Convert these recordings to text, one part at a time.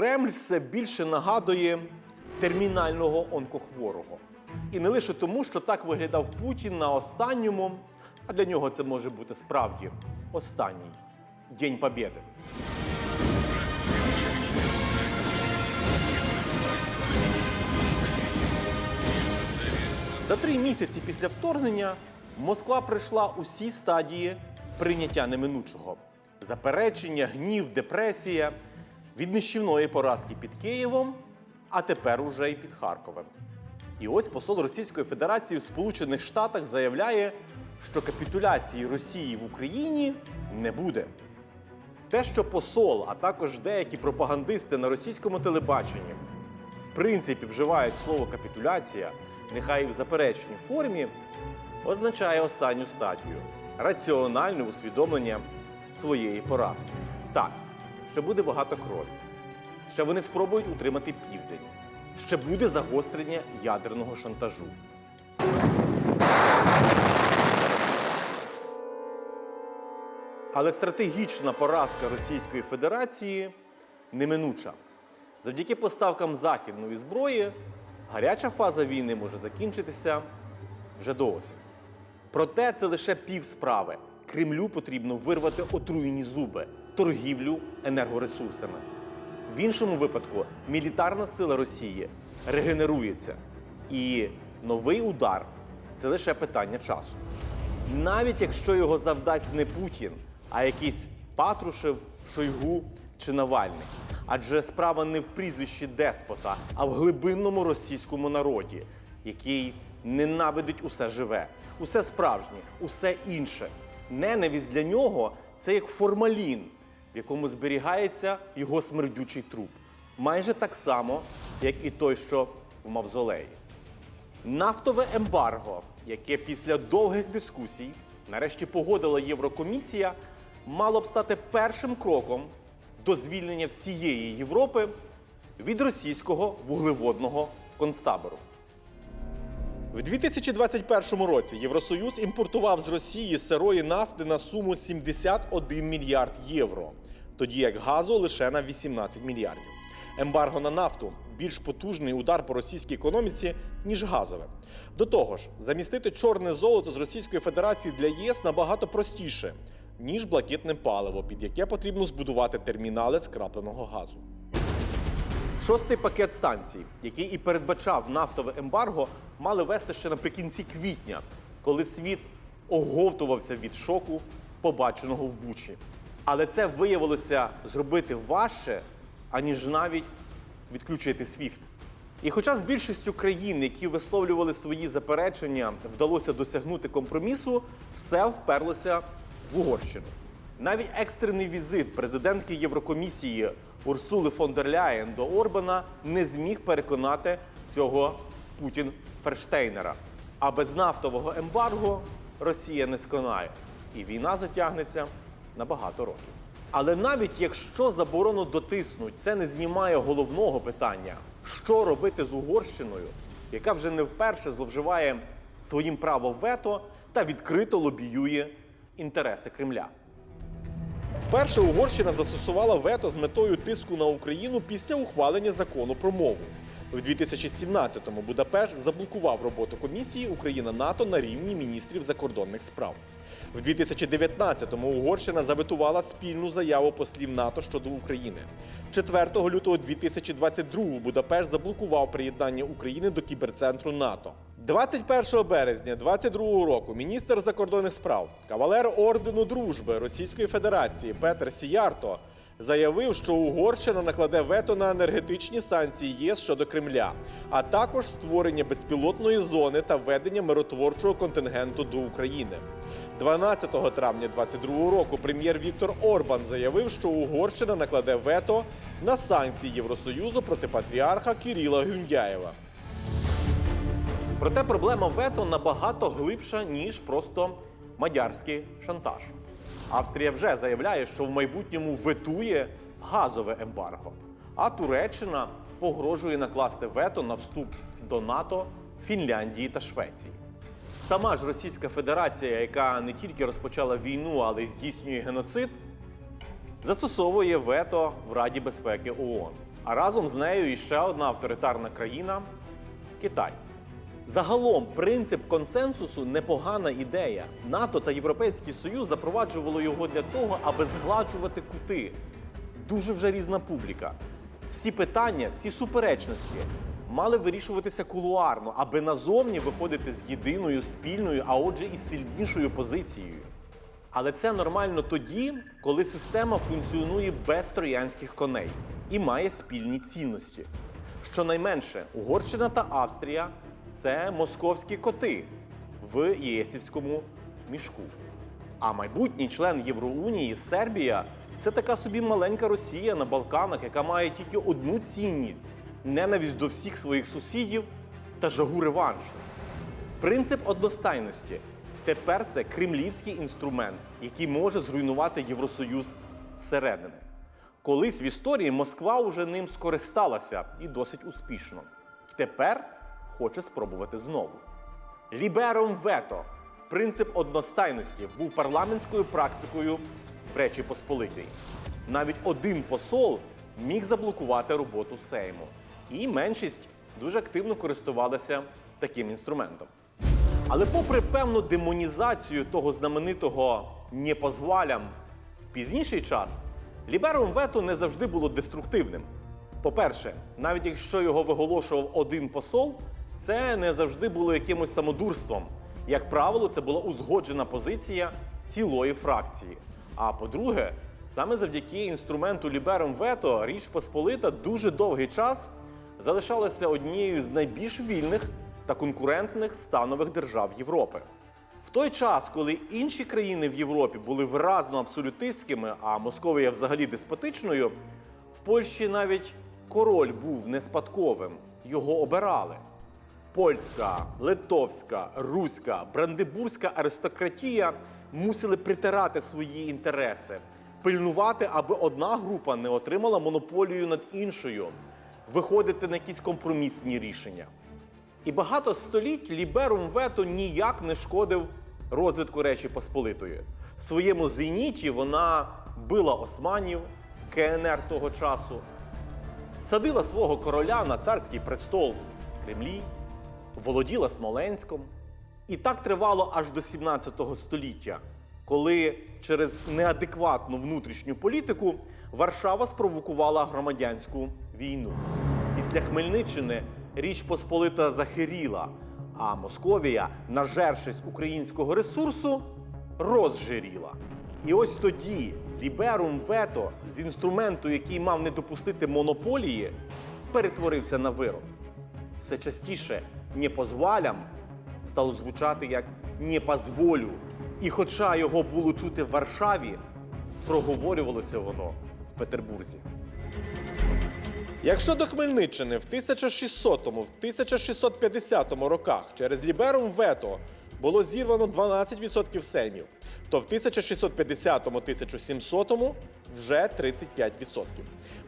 Кремль все більше нагадує термінального онкохворого. І не лише тому, що так виглядав Путін на останньому, а для нього це може бути справді останній День Побєди. За три місяці після вторгнення Москва пройшла усі стадії прийняття неминучого: заперечення, гнів, депресія, від нищівної поразки під Києвом, а тепер уже й під Харковом. І ось посол Російської Федерації в Сполучених Штатах заявляє, що капітуляції Росії в Україні не буде. Те, що посол, а також деякі пропагандисти на російському телебаченні в принципі вживають слово капітуляція, нехай і в запереченій формі, означає останню стадію раціональне усвідомлення своєї поразки. Так, ще буде багато крові. Ще вони спробують утримати південь. Ще буде загострення ядерного шантажу. Але стратегічна поразка Російської Федерації неминуча. Завдяки поставкам західної зброї гаряча фаза війни може закінчитися вже до осені. Проте це лише пів справи. Кремлю потрібно вирвати отруєні зуби, торгівлю енергоресурсами. В іншому випадку мілітарна сила Росії регенерується, і новий удар це лише питання часу. Навіть якщо його завдасть не Путін, а якийсь Патрушев, Шойгу чи Навальний. Адже справа не в прізвищі деспота, а в глибинному російському народі, який ненавидить усе живе, усе справжнє, усе інше. Ненависть для нього це як формалін, в якому зберігається його смердючий труп. Майже так само, як і той, що в мавзолеї. Нафтове ембарго, яке після довгих дискусій нарешті погодила Єврокомісія, мало б стати першим кроком до звільнення всієї Європи від російського вуглеводного концтабору. В 2021 році Євросоюз імпортував з Росії сирої нафти на суму 71 мільярд євро, тоді як газу лише на 18 мільярдів. Ембарго на нафту більш потужний удар по російській економіці, ніж газове. До того ж, замістити чорне золото з Російської Федерації для ЄС набагато простіше, ніж блакитне паливо, під яке потрібно збудувати термінали скрапленого газу. Шостий пакет санкцій, який і передбачав нафтове ембарго, мали вести ще наприкінці квітня, коли світ оговтувався від шоку, побаченого в Бучі. Але це виявилося зробити важче, аніж навіть відключити SWIFT. І хоча з більшістю країн, які висловлювали свої заперечення, вдалося досягнути компромісу, все вперлося в Угорщину. Навіть екстрений візит президентки Єврокомісії Урсули фон дер Ляєн до Орбана не зміг переконати цього Путін Ферштейнера. А без нафтового ембарго Росія не сконає, і війна затягнеться на багато років. Але навіть якщо заборону дотиснуть, це не знімає головного питання: що робити з Угорщиною, яка вже не вперше зловживає своїм правом вето та відкрито лобіює інтереси Кремля. Вперше Угорщина застосувала вето з метою тиску на Україну після ухвалення закону про мову. В 2017-му Будапешт заблокував роботу комісії Україна НАТО на рівні міністрів закордонних справ. В 2019-му Угорщина заветувала спільну заяву послів НАТО щодо України. 4 лютого 2022-го Будапешт заблокував приєднання України до кіберцентру НАТО. 21 березня 2022 року міністр закордонних справ, кавалер ордену дружби Російської Федерації Петер Сіярто заявив, що Угорщина накладе вето на енергетичні санкції ЄС щодо Кремля, а також створення безпілотної зони та ведення миротворчого контингенту до України. 12 травня 2022 року прем'єр Віктор Орбан заявив, що Угорщина накладе вето на санкції Євросоюзу проти патріарха Кіріла Гюндяєва. Проте проблема вето набагато глибша, ніж просто мадярський шантаж. Австрія вже заявляє, що в майбутньому ветує газове ембарго, а Туреччина погрожує накласти вето на вступ до НАТО Фінляндії та Швеції. Сама ж Російська Федерація, яка не тільки розпочала війну, але й здійснює геноцид, застосовує вето в Раді безпеки ООН. а разом з нею і ще одна авторитарна країна Китай. Загалом принцип консенсусу непогана ідея. НАТО та Європейський Союз запроваджували його для того, аби згладжувати кути. Дуже вже різна публіка. Всі питання, всі суперечності мали вирішуватися кулуарно, аби назовні виходити з єдиною спільною, а отже, і сильнішою позицією. Але це нормально тоді, коли система функціонує без троянських коней і має спільні цінності. Щонайменше Угорщина та Австрія це московські коти в єсівському мішку. А майбутній член Євроунії Сербія це така собі маленька Росія на Балканах, яка має тільки одну цінність ненависть до всіх своїх сусідів та жагу реваншу. Принцип одностайності тепер це кремлівський інструмент, який може зруйнувати Євросоюз зсередини. Колись в історії Москва уже ним скористалася і досить успішно. Тепер хоче спробувати знову. Лібером вето принцип одностайності був парламентською практикою в Речі Посполитій. Навіть один посол міг заблокувати роботу Сейму. І меншість дуже активно користувалася таким інструментом. Але попри певну демонізацію того знаменитого «не позвалям» в пізніший час, ліберум вето не завжди було деструктивним. По-перше, навіть якщо його виголошував один посол, це не завжди було якимось самодурством. Як правило, це була узгоджена позиція цілої фракції. А по-друге, саме завдяки інструменту ліберум вето Річ Посполита дуже довгий час залишалася однією з найбільш вільних та конкурентних станових держав Європи. В той час, коли інші країни в Європі були виразно абсолютистськими, а Московія взагалі деспотичною, в Польщі навіть король був не спадковим, його обирали. Польська, литовська, руська, брандебурзька аристократія мусили притирати свої інтереси, пильнувати, аби одна група не отримала монополію над іншою, виходити на якісь компромісні рішення. І багато століть ліберум вето ніяк не шкодив розвитку Речі Посполитої. В своєму зеніті вона била османів, КНР того часу, садила свого короля на царський престол в Кремлі, володіла Смоленськом. І так тривало аж до 17 століття, коли через неадекватну внутрішню політику Варшава спровокувала громадянську війну. Після Хмельниччини Річ Посполита захиріла, а Московія, нажершись українського ресурсу, розжиріла. І ось тоді ліберум вето з інструменту, який мав не допустити монополії, перетворився на вирок. Все частіше «не позвалям» стало звучати як «не позволю». І хоча його було чути в Варшаві, проговорювалося воно в Петербурзі. Якщо до Хмельниччини в 1600-1650 роках через ліберум вето було зірвано 12% сеймів, то в 1650-1700 вже 35%.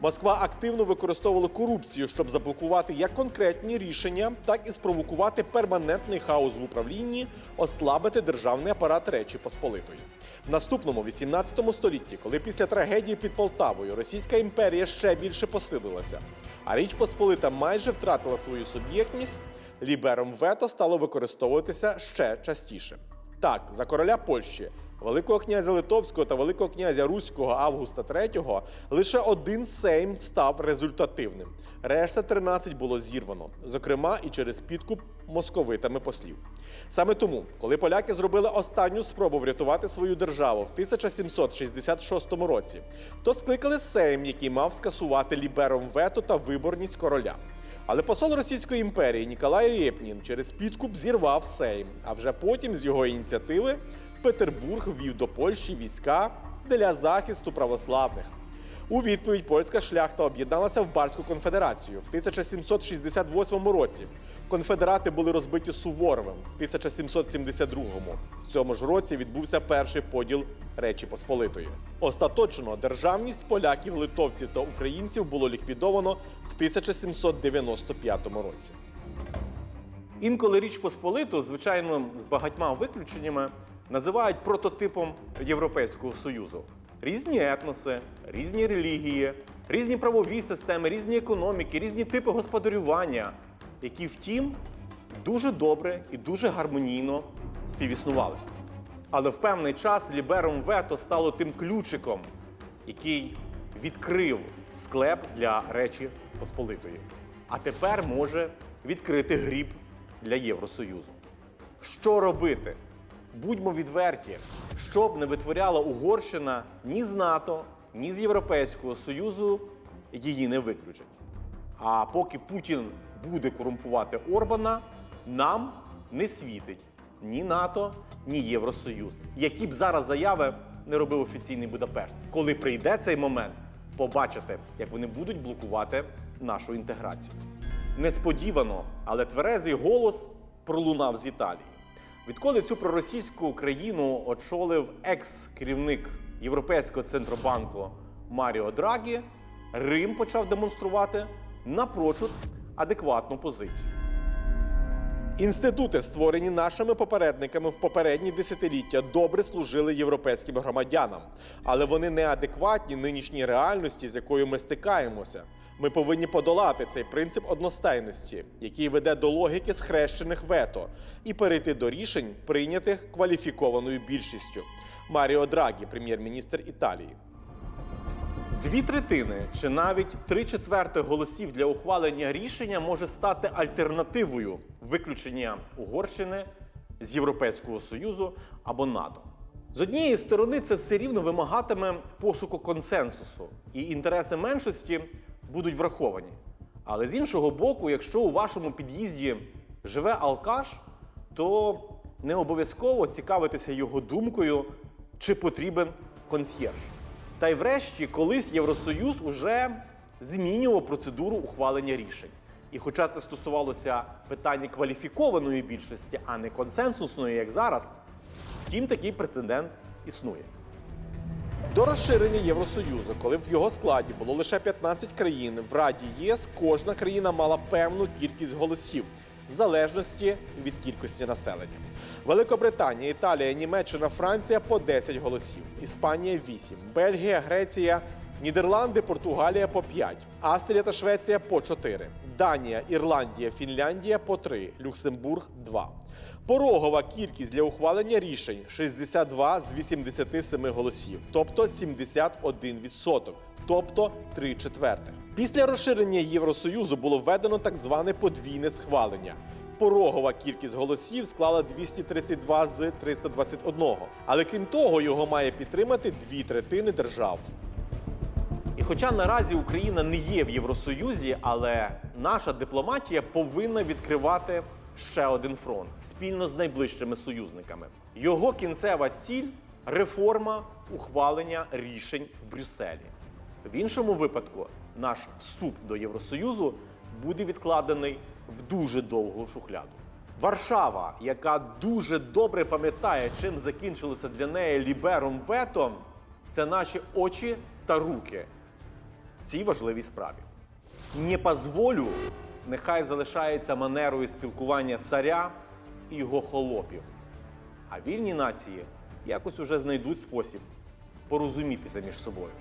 Москва активно використовувала корупцію, щоб заблокувати як конкретні рішення, так і спровокувати перманентний хаос в управлінні, ослабити державний апарат Речі Посполитої. В наступному 18 столітті, коли після трагедії під Полтавою Російська імперія ще більше посилилася, а Річ Посполита майже втратила свою суб'єктність, лібером вето стало використовуватися ще частіше. Так, за короля Польщі, Великого князя Литовського та Великого князя Руського Августа III лише один сейм став результативним. Решта 13 було зірвано, зокрема і через підкуп московитами послів. Саме тому, коли поляки зробили останню спробу врятувати свою державу в 1766 році, то скликали сейм, який мав скасувати лібером вето та виборність короля. Але посол Російської імперії Ніколай Рєпнін через підкуп зірвав Сейм, а вже потім з його ініціативи Петербург ввів до Польщі війська для захисту православних. У відповідь польська шляхта об'єдналася в Барську конфедерацію в 1768 році. Конфедерати були розбиті Суворовим в 1772-му. В цьому ж році відбувся перший поділ Речі Посполитої. Остаточно державність поляків, литовців та українців було ліквідовано в 1795 році. Інколи Річ Посполиту, звичайно, з багатьма виключеннями, називають прототипом Європейського Союзу. Різні етноси, різні релігії, різні правові системи, різні економіки, різні типи господарювання, які, втім, дуже добре і дуже гармонійно співіснували. Але в певний час лібером вето стало тим ключиком, який відкрив склеп для Речі Посполитої. А тепер може відкрити гріб для Євросоюзу. Що робити? Будьмо відверті, що б не витворяла Угорщина ні з НАТО, ні з Європейського Союзу, її не виключать. А поки Путін буде корумпувати Орбана, нам не світить ні НАТО, ні Євросоюз. Які б зараз заяви не робив офіційний Будапешт. Коли прийде цей момент, побачите, як вони будуть блокувати нашу інтеграцію. Несподівано, але тверезий голос пролунав з Італії. Відколи цю проросійську країну очолив екс-керівник Європейського центробанку Маріо Драгі, Рим почав демонструвати напрочуд адекватну позицію. Інститути, створені нашими попередниками в попередні десятиліття, добре служили європейським громадянам, але вони неадекватні нинішній реальності, з якою ми стикаємося. Ми повинні подолати цей принцип одностайності, який веде до логіки схрещених вето, і перейти до рішень, прийнятих кваліфікованою більшістю. Маріо Драгі, прем'єр-міністр Італії. Дві третини чи навіть три четверти голосів для ухвалення рішення може стати альтернативою виключення Угорщини з Європейського Союзу або НАТО. З однієї сторони, це все рівно вимагатиме пошуку консенсусу, і інтереси меншості будуть враховані. Але з іншого боку, якщо у вашому під'їзді живе алкаш, то не обов'язково цікавитися його думкою, чи потрібен консьєрж. Та й врешті, колись Євросоюз уже змінював процедуру ухвалення рішень. І хоча це стосувалося питання кваліфікованої більшості, а не консенсусної, як зараз, втім такий прецедент існує. До розширення Євросоюзу, коли в його складі було лише 15 країн, в Раді ЄС кожна країна мала певну кількість голосів в залежності від кількості населення. Великобританія, Італія, Німеччина, Франція по 10 голосів, Іспанія 8, Бельгія, Греція, Нідерланди, Португалія по 5, Австрія та Швеція по 4, Данія, Ірландія, Фінляндія по 3, Люксембург 2. Порогова кількість для ухвалення рішень 62 з 87 голосів, тобто 71%, тобто 3 четвертих. Після розширення Євросоюзу було введено так зване подвійне схвалення. Порогова кількість голосів склала 232 з 321. Але крім того, його має підтримати дві третини держав. І хоча наразі Україна не є в Євросоюзі, але наша дипломатія повинна відкривати ще один фронт спільно з найближчими союзниками. Його кінцева ціль реформа ухвалення рішень в Брюсселі. В іншому випадку наш вступ до Євросоюзу буде відкладений в дуже довгу шухляду. Варшава, яка дуже добре пам'ятає, чим закінчилося для неї лібером вето, це наші очі та руки в цій важливій справі. Не позволю, нехай залишається манерою спілкування царя і його холопів. А вільні нації якось уже знайдуть спосіб порозумітися між собою.